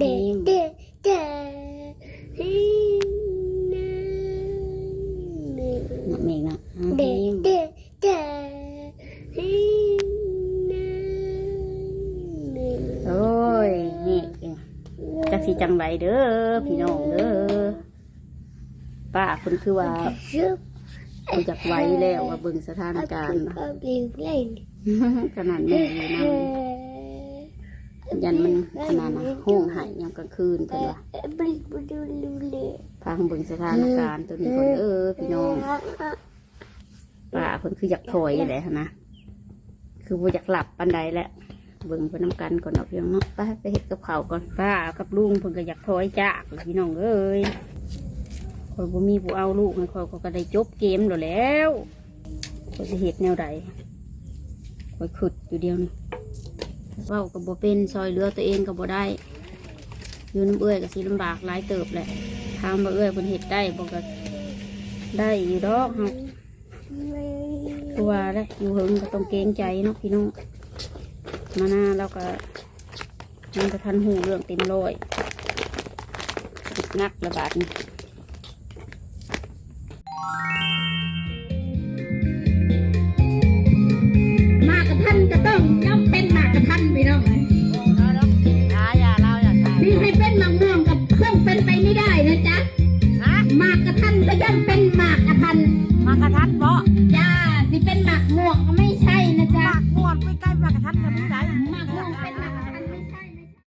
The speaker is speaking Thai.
เด็เด็เด็ฮินาน้ำเมฆนะอืมเด็เด็เด็ฮินาโอ้ยเมฆจักสีจังไรเด้อพี่น้องเด้อป้าคนคือว่าชุบคุจากไว้แล้วว่าเบิ่งสถานการณ์ขนาดแม่อยู่นั่น ยันมันขนาดนะห้องหายยามกลางคืนเพิ่นว่าบลิบดูลูเลพังเบิ่งสถานการณ์ตัวนี้คนเออพี่น้องป้าเพิ่นคืออยากถอยแหละนะคือบ่อยากหลับปันใดแหละเบิ่งไปน้ำกันก่อนเอาเพียงเนาะไปไปเฮ็ดกับข้าวก่อนป้ากับลุงเพิ่นก็อยากถอยจากพี่น้องเอ้ยคอยบ่มีผู้เอาลูกให้คอยก็ได้จบเกมแล้วแล้วคอยสิเฮ็ดแนวใดคอยขึ้นอยู่เดียวนี่ เว้าก็บ่เป็นซอยเหลือตัวเองก็บ่ได้ อยู่น้ำเอื้อยก็สิลำบากหลายเติบแหละถามว่าเอื้อยเพิ่นเฮ็ดได้บ่ก็ได้อยู่ดอกเฮาตัวแล้วอยู่เฮิงก็ต้องเกรงใจเนาะพี่น้องมาหน้าเราก็มันก็ทันหูเรื่องเต็มร้อยนักระบาดนี่ ก็ยังเป็นหมากกระทันหมากกระทันเพราะจ้าสิเป็นหมากหมวกก็ไม่ใช่นะจ๊ะหมากม่วนไม่ใกล้หมากกระทันกับนี่